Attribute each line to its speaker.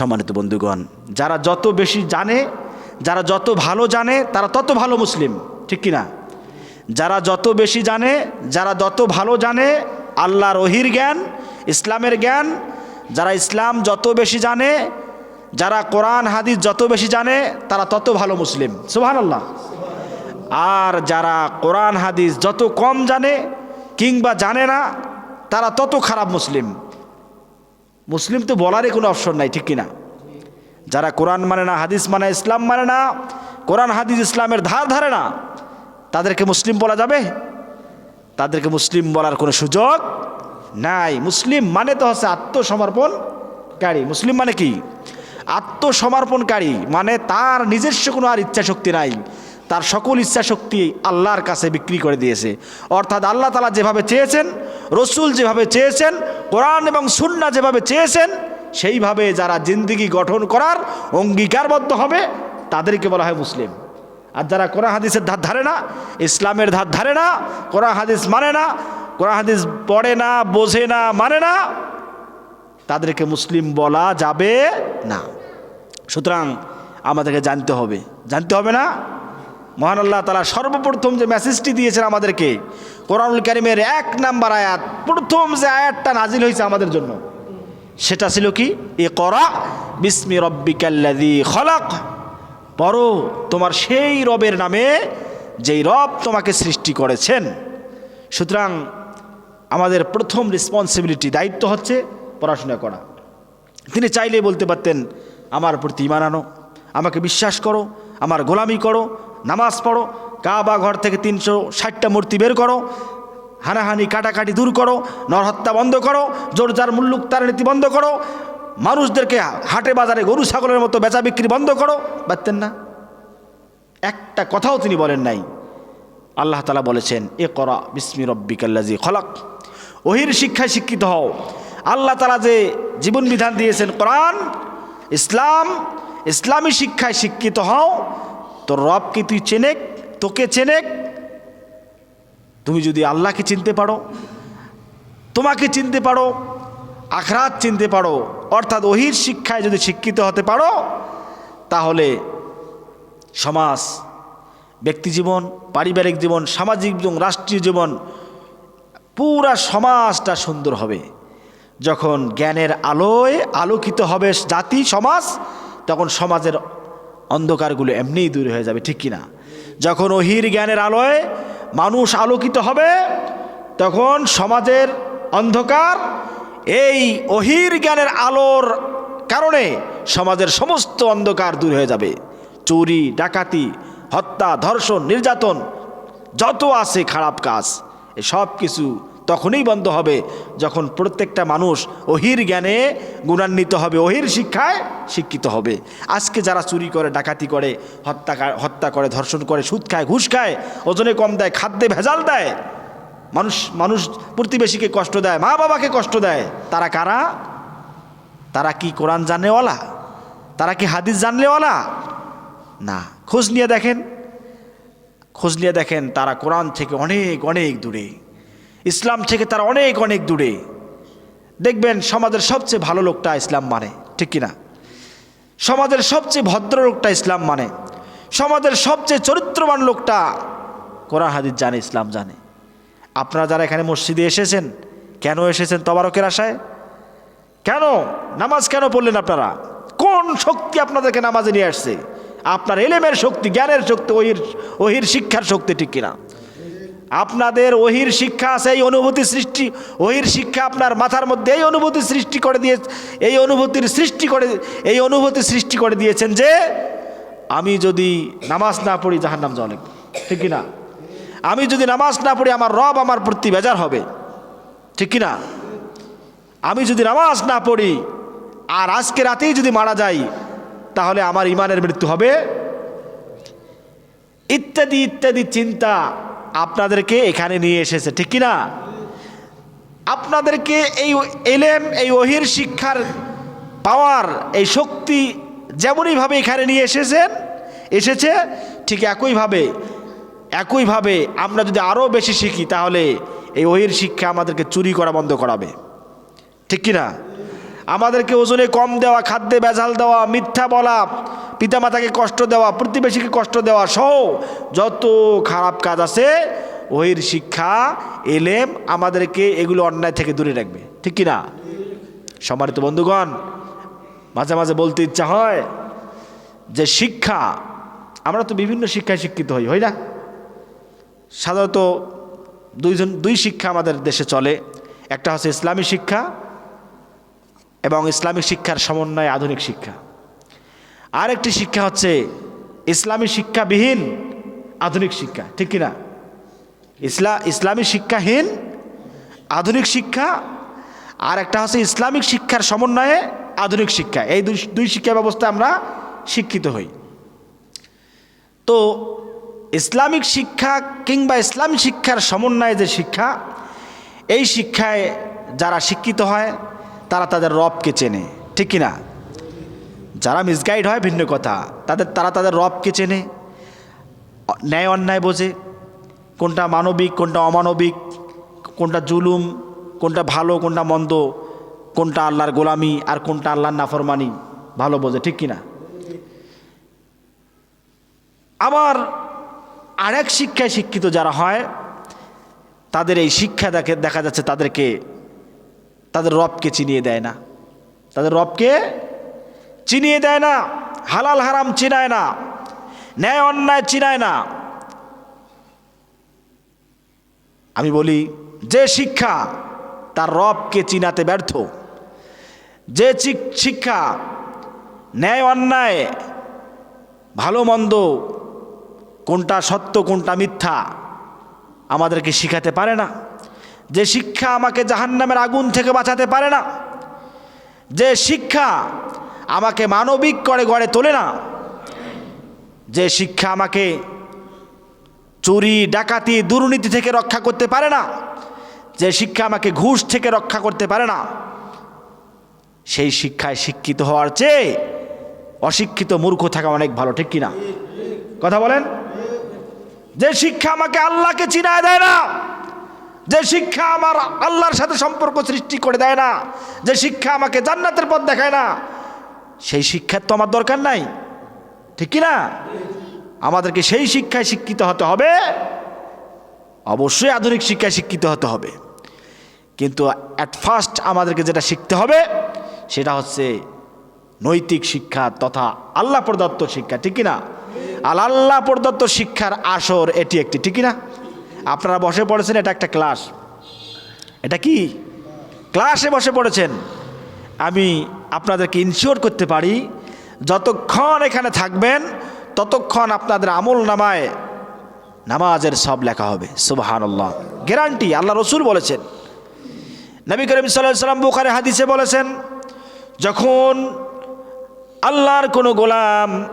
Speaker 1: সম্মানিত বন্ধুগণ, যারা যত বেশি জানে, যারা যত ভালো জানে, তারা তত ভালো মুসলিম, ঠিক কিনা? যারা যত বেশি জানে, যারা যত ভালো জানে, আল্লাহর ওহির জ্ঞান, ইসলামের জ্ঞান, যারা ইসলাম যত বেশি জানে, যারা কোরআন, হাদিস যত বেশি জানে, তারা তত ভালো মুসলিম সুহান আল্লাহ আর যারা কোরআন, হাদিস যত কম জানে কিংবা জানে না, তারা তত খারাপ মুসলিম। মুসলিম তো বলারই কোনো অপশন নাই, ঠিক কিনা? যারা কোরআন মানে না, হাদিস মানে ইসলাম মানে না, কোরআন, হাদিস, ইসলামের ধার ধারে না, তাদেরকে মুসলিম বলা যাবে? তাদেরকে মুসলিম বলার কোনো সুযোগ নাই। মুসলিম মানে তো হচ্ছে আত্মসমর্পণকারী মুসলিম মানে কি? আত্মসমর্পণকারী মানে তার নিজস্ব কোনো আর ইচ্ছা শক্তি নাই। তার সকল ইচ্ছা শক্তি আল্লাহর কাছে বিক্রি করে দিয়েছে। অর্থাৎ আল্লাহ তালা যেভাবে চেয়েছেন, রসুল যেভাবে চেয়েছেন কোরআন এবং সুন্না যেভাবে চেয়েছেন, সেইভাবে যারা জিন্দিগি গঠন করার অঙ্গীকারবদ্ধ হবে, তাদেরকে বলা হয় মুসলিম। আর যারা কোরআন হাদিসের ধার ধারে না, ইসলামের ধার ধারে না, কোরআন হাদিস মানে না, কোরআন হাদিস পড়ে না, বোঝে না মানে না, তাদেরকে মুসলিম বলা যাবে না। সুতরাং আমাদেরকে জানতে হবে। জানতে হবে না? মহান আল্লাহ তালা সর্বপ্রথম যে মেসেজটি দিয়েছেন আমাদেরকে, কোরআনুল কারিমের এক নাম্বার আয়াত, প্রথম যে আয়াতটা নাজিল হয়েছে আমাদের জন্য, সেটা ছিল কি? এ করা বিস্মি রব্বিকাল্লাদি খলাক। পড়ো, তোমার সেই রবের নামে যেই রব তোমাকে সৃষ্টি করেছেন। সুতরাং আমাদের প্রথম রেসপন্সিবিলিটি দায়িত্ব হচ্ছে পড়াশোনা করা। তিনি চাইলে বলতে পারতেন, আমার প্রতি ইমান আনো, আমাকে বিশ্বাস করো, আমার গোলামি করো নামাজ পড়ো, কাবা ঘর থেকে তিনশো ষাটটা মূর্তি বের করো, হানাহানি, কাটাকাটি দূর করো, নরহত্যা বন্ধ করো জোর যার মুল্লুক তার নীতি বন্ধ করো, মানুষদেরকে হাটে বাজারে গরু ছাগলের মতো বেচা বিক্রি বন্ধ করো পারতেন না। একটা কথাও তিনি বলেন নাই। আল্লাহ তালা বলেছেন এ করা বিস্মি রব্বিকাল্লাজি খলাক। ওহির শিক্ষায় শিক্ষিত হও। আল্লাহ তালা যে জীবন বিধান দিয়েছেন কোরআন, ইসলাম, ইসলামী শিক্ষায় শিক্ষিত হও। তোর রবকে তুই চেনেক? তোকে চেনেক? তুমি যদি আল্লাহকে চিনতে পারো, তোমাকে চিনতে পারো, আখরাত চিনতে পারো, অর্থাৎ ওহির শিক্ষায় যদি শিক্ষিত হতে পারো, তাহলে সমাজ, ব্যক্তি জীবন, পারিবারিক জীবন, সামাজিক জীবন রাষ্ট্রীয় জীবন, পুরা সমাজটা সুন্দর হবে। যখন জ্ঞানের আলোয় আলোকিত হবে জাতি, সমাজ, তখন সমাজের অন্ধকারগুলো এমনিই দূর হয়ে যাবে, ঠিক কিনা? যখন ওহির জ্ঞানের আলোয় মানুষ আলোকিত হবে, তখন সমাজের অন্ধকার এই অহির জ্ঞানের আলোর কারণে সমাজের সমস্ত অন্ধকার দূর হয়ে যাবে। চুরি, ডাকাতি, হত্যা, ধর্ষণ, নির্যাতন, যত আছে খারাপ কাজ, এ সব কিছু তখনই বন্ধ হবে যখন প্রত্যেকটা মানুষ অহির জ্ঞানে গুণান্বিত হবে, অহির শিক্ষায় শিক্ষিত হবে। আজকে যারা চুরি করে, ডাকাতি করে, হত্যা হত্যা করে, ধর্ষণ করে, সুদ খায়, ঘুষ খায়, ওজনে কম দেয়, খাদ্যে ভেজাল দেয়, মানুষ মানুষ প্রতিবেশীকে কষ্ট দেয় মা বাবাকে কষ্ট দেয়, তারা কারা? তারা কি কোরআন জানেওয়ালা তারা কি হাদিস জানলেওয়ালা? না। খোঁজ নিয়ে দেখেন। খোঁজ নিয়ে দেখেন তারা কোরআন থেকে অনেক অনেক দূরে। ইসলাম থেকে তারা অনেক অনেক দূরে। দেখবেন সমাজের সবচেয়ে ভালো লোকটা ইসলাম মানে ঠিক কিনা? সমাজের সবচেয়ে ভদ্র লোকটা ইসলাম মানে। সমাজের সবচেয়ে চরিত্রবান লোকটা কোরআন হাদিস জানে, ইসলাম জানে। আপনারা যারা এখানে মসজিদে এসেছেন, কেন এসেছেন তবারকের আশায়? কেন? নামাজ কেন পড়লেন আপনারা? কোন শক্তি আপনাদেরকে নামাজে নিয়ে আসছে? আপনার এলেমের শক্তি, জ্ঞানের শক্তি, ওহির ওহির শিক্ষার শক্তি, ঠিক কিনা? আপনাদের ওহির শিক্ষা আছে, এই অনুভূতি সৃষ্টি, ওহির শিক্ষা আপনার মাথার মধ্যে এই অনুভূতি সৃষ্টি করে দিয়ে, এই অনুভূতির সৃষ্টি করে, এই অনুভূতি সৃষ্টি করে দিয়েছেন যে, আমি যদি নামাজ না পড়ি জাহার নাম লাগবে। ঠিক কিনা? আমি যদি নামাজ না পড়ি, আমার রব আমার প্রতি বেজার হবে। ঠিক কিনা? আমি যদি নামাজ না পড়ি, আর আজকে রাতেই যদি মারা যাই, তাহলে আমার ইমানের মৃত্যু হবে। ইত্যাদি ইত্যাদি চিন্তা আপনাদেরকে এখানে নিয়ে এসেছে, ঠিক কিনা? আপনাদেরকে এই এলেম, এই ওহির শিক্ষার পাওয়ার, এই শক্তি যেমনইভাবে এখানে নিয়ে এসেছেন, এসেছে, ঠিক একইভাবে একইভাবে আমরা যদি আরও বেশি শিখি, তাহলে এই ওহির শিক্ষা আমাদেরকে চুরি করা বন্ধ করাবে, ঠিক কিনা? আমাদেরকে ওজনে কম দেওয়া, খাদ্যে বেজাল দেওয়া, মিথ্যা বলা, পিতামাতাকে কষ্ট দেওয়া, প্রতিবেশীকে কষ্ট দেওয়া সহ যত খারাপ কাজ আছে, ওহির শিক্ষা, এলেম আমাদেরকে এগুলো অন্যায় থেকে দূরে রাখবে। ঠিক কি না সম্মানিত বন্ধুগণ, মাঝে মাঝে বলতে ইচ্ছা হয় যে শিক্ষা, আমরা তো বিভিন্ন শিক্ষায় শিক্ষিত হই হই না? সাধারণত দুইজন, দুই শিক্ষা আমাদের দেশে চলে। একটা হচ্ছে ইসলামী শিক্ষা এবং ইসলামিক শিক্ষার সমন্বয়ে আধুনিক শিক্ষা। আরেকটি শিক্ষা হচ্ছে ইসলামী শিক্ষাবিহীন আধুনিক শিক্ষা, ঠিক কিনা? ইসলা, ইসলামী শিক্ষাহীন আধুনিক শিক্ষা, আর একটা হচ্ছে ইসলামিক শিক্ষার সমন্বয়ে আধুনিক শিক্ষা। এই দুই শিক্ষা ব্যবস্থা আমরা শিক্ষিত হই। তো ইসলামিক শিক্ষা কিংবা ইসলাম শিক্ষার সমন্বয়ে যে শিক্ষা, এই শিক্ষায় যারা শিক্ষিত হয় তারা তাদের রবকে চেনে, ঠিক কি না যারা মিসগাইড হয়, ভিন্ন কথা। তাদের, তারা তাদের রবকে চেনে, ন্যায় অন্যায় বোঝে। কোনটা মানবিক, কোনটা অমানবিক, কোনটা জুলুম, কোনটা ভালো, কোনটা মন্দ, কোনটা আল্লাহর গোলামি আর কোনটা আল্লাহর নাফরমানি, ভালো বোঝে, ঠিক কিনা? আবার আরেক শিক্ষায় শিক্ষিত যারা হয়, তাদের এই শিক্ষা দেখে দেখা যাচ্ছে তাদেরকে তাদের রবকে চিনিয়ে দেয় না। তাদের রবকে চিনিয়ে দেয় না, হালাল হারাম চিনায় না, ন্যায় অন্যায় চিনায় না। আমি বলি, যে শিক্ষা তার রবকে চিনাতে ব্যর্থ, যে শিক্ষা ন্যায় অন্যায়, ভালো মন্দ, কোনটা সত্য কোনটা মিথ্যা আমাদেরকে শিখাতে পারে না। যে শিক্ষা আমাকে জাহান্নামের আগুন থেকে বাঁচাতে পারে না, যে শিক্ষা আমাকে মানবিক করে গড়ে তোলে না, যে শিক্ষা আমাকে চুরি, ডাকাতি, দুর্নীতি থেকে রক্ষা করতে পারে না, যে শিক্ষা আমাকে ঘুষ থেকে রক্ষা করতে পারে না, সেই শিক্ষায় শিক্ষিত হওয়ার চেয়ে অশিক্ষিত মূর্খ থাকা অনেক ভালো, ঠিক কিনা? কথা বলেন? যে শিক্ষা আমাকে আল্লাহকে চিনায় দেয় না যে শিক্ষা আমার আল্লাহর সাথে সম্পর্ক সৃষ্টি করে দেয় না, যে শিক্ষা আমাকে জান্নাতের পথ দেখায় না, সেই শিক্ষার তো আমার দরকার নাই। ঠিক না? আমাদেরকে সেই শিক্ষায় শিক্ষিত হতে হবে, অবশ্যই আধুনিক শিক্ষায় শিক্ষিত হতে হবে। কিন্তু অ্যাট ফার্স্ট আমাদেরকে যেটা শিখতে হবে, সেটা হচ্ছে নৈতিক শিক্ষা তথা আল্লাহ প্রদত্ত শিক্ষা, ঠিক কি না? আর আল্লাহ প্রদত্ত শিক্ষার আসর এটি একটি, ঠিক কি না? আপনারা বসে পড়েছেন, এটা একটা ক্লাস। এটা কি? ক্লাসে বসে পড়েছেন। আমি আপনাদেরকে ইনশিওর করতে পারি, যতক্ষণ এখানে থাকবেন, ততক্ষণ আপনাদের আমল নামায় নামাজের সব লেখা হবে। সুবাহান আল্লাহ গ্যারান্টি আল্লাহ রসুল বলেছেন। নবী করিম সাল্লাম বুখারে হাদিসে বলেছেন, যখন আল্লাহর কোনো গোলাম